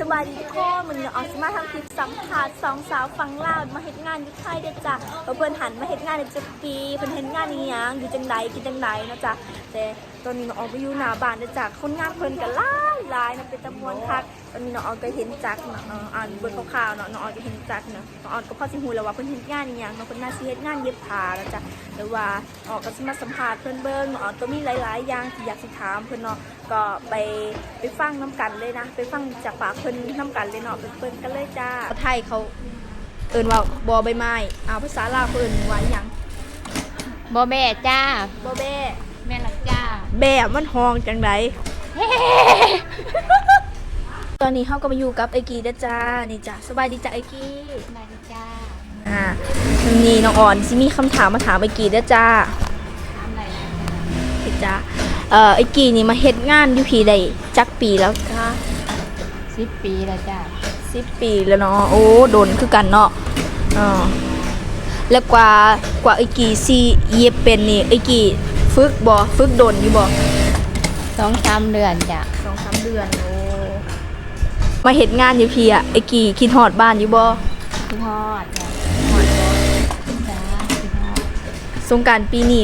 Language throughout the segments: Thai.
สบายดีทุกคนมันออกสมาทำคลิปสัมภาษณ์สองสาวฟังล่ามาเฮ็ดงานอยู่ไทยเด้อจ้ะเอาเพิ่นหันมาเฮ็ดงานในจักปีเพิ่นเฮ็ดงานอีหยังอยู่จังไดกินจังไดเนาะจ้ะแต่ตอนนี้น้องออกไปอยู่หน้าบ้านเด้อจ้ะคนงานเพิ่นก็หลาย หลายนะเป็นจำนวนคักตอนนี้น้องออกก็เห็นจักเนาะเอออ่านเบิ่งคร่าวๆเนาะน้องออกก็เห็นจักเนาะน้องออกก็พอสิฮู้แล้วว่าเพิ่นเฮ็ดงานอีหยังเนาะเพิ่นน่าสิเฮ็ดงานเย็บผ้าเนาะจ้ะหรือว่าออกก็สิมาสัมภาษณ์เพิ่นเบิ่งน้องออกก็มีหลายๆอย่างที่อยากสิถามเพิ่นเนาะก็ไปไปฟังน้ำกันเลยนะ ไปฟังจากปากเพิ่นน้ำกันเลยเนาะไปเบิ่งกันเลยจ้าไทยเขาเอิ้นว่าบอใบไม้เอาภาษาลาวเขาเอิ้นว่าหยังบอแม่จ้าบอแบ้แม่หลักจ้า แบ่มันฮองจังได ตอนนี้เฮาก็มาอยู่กับไอกีเด้อจ้านี่จ้าสบายดีจ้าไอกีมาดีจ้าอ่านี่น้องอ่อนสิมีคำถามมาถามไอกีเด้อจ้าทำอะไรนะเฮ็ดจ้าเอ่อไอกีนี่มาเฮ็ดงานอยู่พีได้จักปีแล้วจ้าสิบปีแล้วจ้าสิบปีแล้วเนาะโอ้โดนคือกันเนาะอ๋อแล้วกว่ากว่าไอกีสิเย็บเป็นนี่ไอกีฝึกบ่ฝึกโดนอยู่บ่ สองสามเดือนจ้าสองสามเดือนโอ้มาเห็ดงานอยู่พี่อะไอกี่คิดฮอดบ้านอยู่บ่พี่ทอดจ้าจ้าพี่ทอดสงกรารปีนี้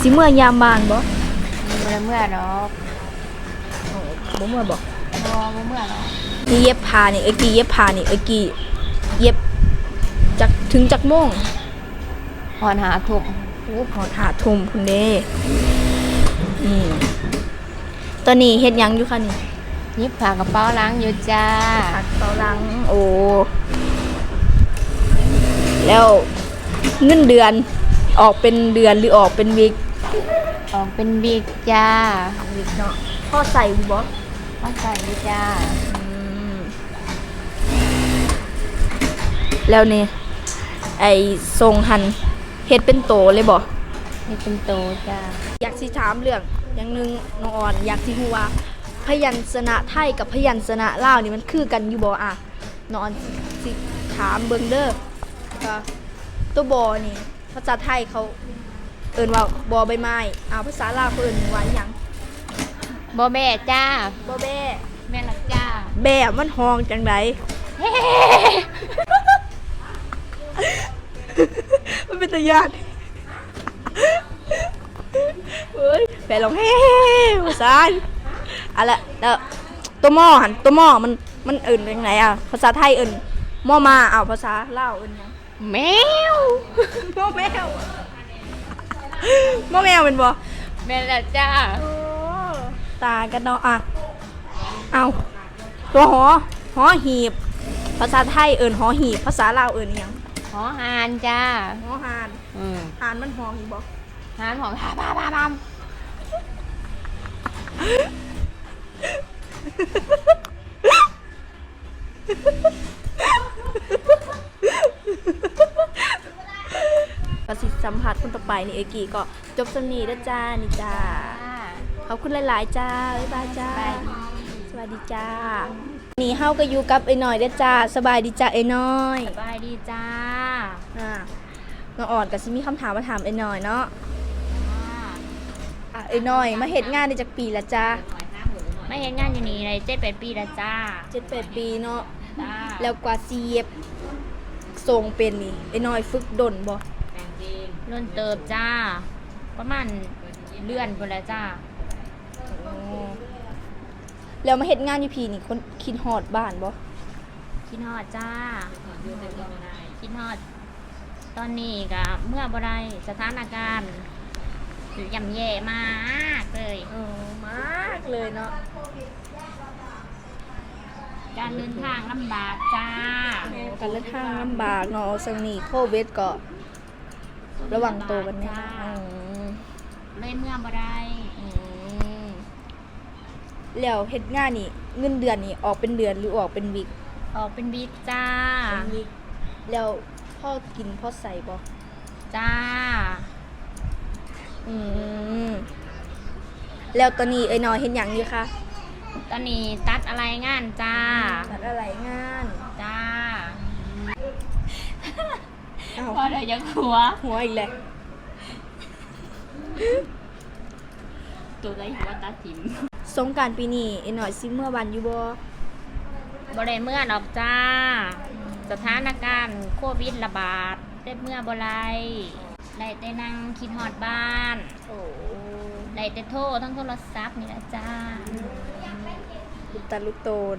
สิเมื่อยามบ้านบ่มีเมื่อเมื่อหรอกบ่เมื่อบ่บอบ่เมื่อหรอกนี่เย็บผ้านี่ไอกี่เย็บผ้านี่ไอกี่เย็บจักถึงจักโมงหอนหาถุงโอ้พอถาทุ่มพุ่นเด้อืม ตอนนี้เฮ็ดหยังอยู่คะนี่ยิบผ่ากระเป๋าล้างอยู่จ้าอัดเตาลัง โอ้ แล้วเงินเดือนออกเป็นเดือนหรือออกเป็นวิกออกเป็นบิ๊กจ้าวิกเนาะพ่อใส่อยู่บ่มาใส่อยู่จ้าอืมแล้วนี่ไอ้ทรงหันเฮ็ดเป็นโตเลยบ่ นี่เป็นโตจ้าอยากสิถามเรื่องอย่างหนึงน้องอ่อนอยากสิฮู้ว่า พยัญชนะไทยกับพยัญชนะลาวนี่มันคือกันอยู่บ่อะน้องอ่อนสิถามเบิ่งเด้อก็ตัวบอนี่ภาษาไทยเขาเอิ้นว่าบอใบไม้อ่าภาษาลาวเขาเอิ้นว่าหยังบอแม่จ้า บอแบ้แม่หลักจ้า แบ้มันฮองจังได มันเป็นตะยานเฮ้ยแปลลองเฮ้ภาษาอะไรแล้วตัวหม้อหันตัวหม้อมันมันเอิ่นยังไงอะภาษาไทยเอิ่นหม้อมาอ้าวภาษาลาวเอิ่นหยังแมวหม้อแมวหม้อแมวเป็นบ่แม่หลักจ้าโอ้ตากันเนาะอะเอาตัวหอหอหีบ ภาษาไทยเอิ่นหอหีบ ภาษาลาวเอิ่นหยังหอหานจ้าหอหานอืมหานมันหอหีบบ่หานของพาพาพาพามก็สิสัมผัสคนต่อไปนี่เอกีก็จบสำนีแล้วจ้านี่จ้าขอบคุณหลาย ๆ จ้าบ๊ายบายจ้าสวัสดีจ้านี่เฮาก็อยู่กับไอ้หน่อยเด้อจ้าสบายดีจ้าไอ้น้อยสบายดีจ้าอ่าน้องอ่อนก็สิมีคำถามมาถามไอ้หน่อยเนาะ อะไอ้หน่อย มาเฮ็ดงานได้จากปีละจ้าไม่เห็นงานอยู่นี่เลยเจ็ดแปดปีแล้วจ้าเจ็ดแปดปีเนาะจ้าแล้วกว่าสิเย็บทรงเป็นนี่ไอ้น้อยฝึกดนบ่รุ่นเติบจ้า ประมาณเลื่อนไปแล้วจ้าแล้วมาเฮ็ดงานอยู่พี่นี่คนคิดฮอดบ้านบ่คิดฮอดจ้า คิดฮอด ตอนนี้กับเมื่อบ่ได้สถานการณ์ ย่ำแย่มากเลยเออมากเลยเนาะการเดินทางลำบากจ้าการเดินทางลำบากเนาะสังนี้โควิดก็ระวังตัวกันเนี่ยจ้าอืมเลยเมื่อบ่ได้อืมแล้วเฮ็ดงานนี่เงินเดือนนี่ออกเป็นเดือนหรือออกเป็นวิกออกเป็นบิ๊กจ้าเป็นวิกแล้วพ่อกินพ่อใส่บ่จ้า อืมแล้วตอนนี้ไอ้น้อยเฮ็ดหยังอยู่คะตอนนี้ตัดอะไรงานจ้า ตัดอะไรงานจ้าอ้าวพอเดี๋ยวยังหัว หัวอีกแล้วตัวไรหัวตาจิ๋มสงกรารปีนี้ไอ้หน่อยสิเมื่อวันอยู่บ่กบ่ได้เมื่อดอกจ้า สถานการณ์โควิดระบาดได้เมื่อบ่ไร ได้แต่นั่งคิดฮอดบ้านโอ้ได้แต่โทรทั้งโทรศัพท์นี่แหละจ้าลูกตาลูกโตน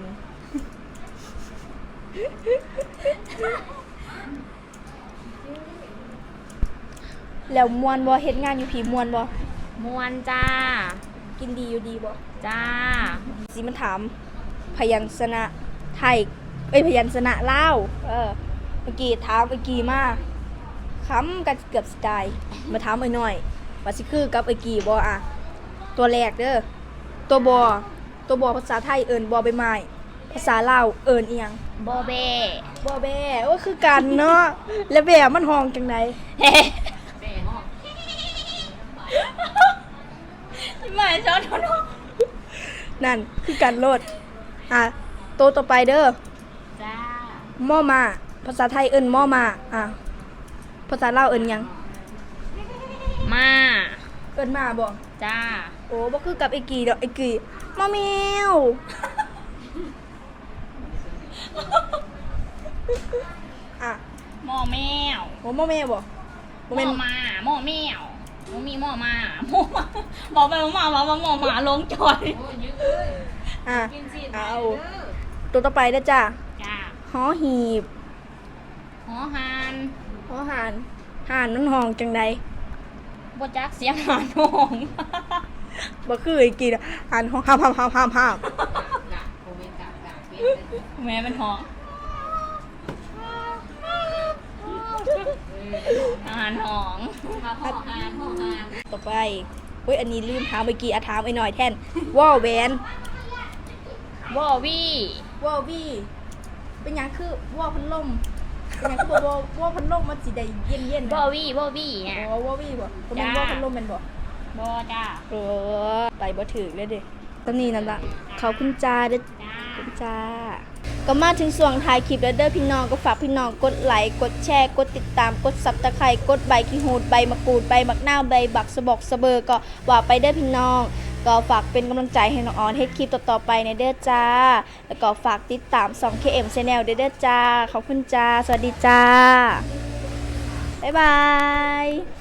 แล้วมวนบ่เฮ็ดงานอยู่ผีมวนบ่มวนจ้า กินดีอยู่ดีบ่จ้า สิมันถาม พยัญชนะไทยเอ้ยพยัญชนะลาวเออเมื่อกี้ถามเมื่อกี้มา ค้ำกันเกือบสไตล์มาถามไอ้หน่อยว่าสิคือกับไอ้กี่บ่อะตัวแรกเด้อตัวบอตัวบอภาษาไทยเอิ้นบอใบไม้ภาษาลาวเอิ้นอีหยังโบเบ้บอแบว่าคือกันเนาะแล้วแบบมันห้องจังไดเฮ้ไม่ชอบทนนั่นคือการโลดอะตัวต่อไปเด้อจ้าหม้อมา ภาษาไทยเอิ้นหม้อมา อะ ภาษาลาวเอิ้นหยัง มา เอิ้นมาบ่จ้า โอ้บ่คือกับไอ้กี่ดอกไอ้กี่หม้อแมวอะหม้อแมวโอ้หม้อแมวบ่หบ่ม้แม่นอมาหม้อแมวบ่มีหม้อมาหม้อมาบอกไปหม้อมาว่าหม้อมาลงจอยอะเอาตัวต่อไปเด้อจ้าจ้าหอหีบ หอหานห อหานหานมันห้องจังไดบ่จักเสียงหานหองบ่คือไอ้กี่ดอกหานห้องห้ามห้ามห้ามห้ามห้ามแม่เป็นหองอาหารหองหองหานหองหานต่อไปเฮ้ยอันนี้ลืมถามเมื่อกี้อะถามไอ้หน่อยแทนว่อแหวนวอวี่ว่อวี่เป็นหยังคือว่อพันลม เป็นหยังคือบ่ว่อว่อพันลมมันสิได้เย็นเย็นๆวนะอวี่วอวี่อ๋อะอว่อวี่บ่ก็เป็นจ้าว่อพันลมแม่นบ่บอจ้าเออไปบ่ถึกเลยเด้ตอนนี้นั่นละเขาคุณจ้าเด้อ จ้าคุณจ้า ก็มาถึงส่วงท้ายคลิปแล้วเด้อพี่น้องก็ฝากพี่น้องกดไลค์กดแชร์ กดติดตามกดซับตะไคร้กดใบขี้หูดใบมะกรูดใบมักนาวใบบักสะบอกสะเบอก็ว่าไปเด้อพี่น้อง ก็ฝากเป็นกำลังใจให้น้องออนเฮ็ดคลิปต่อๆไปในเด้อจ้า แล้วก็ฝากติดตาม 2KM Channel เด้อเด้อจ้า ขอบคุณจ้า สวัสดีจ้า บ๊ายบาย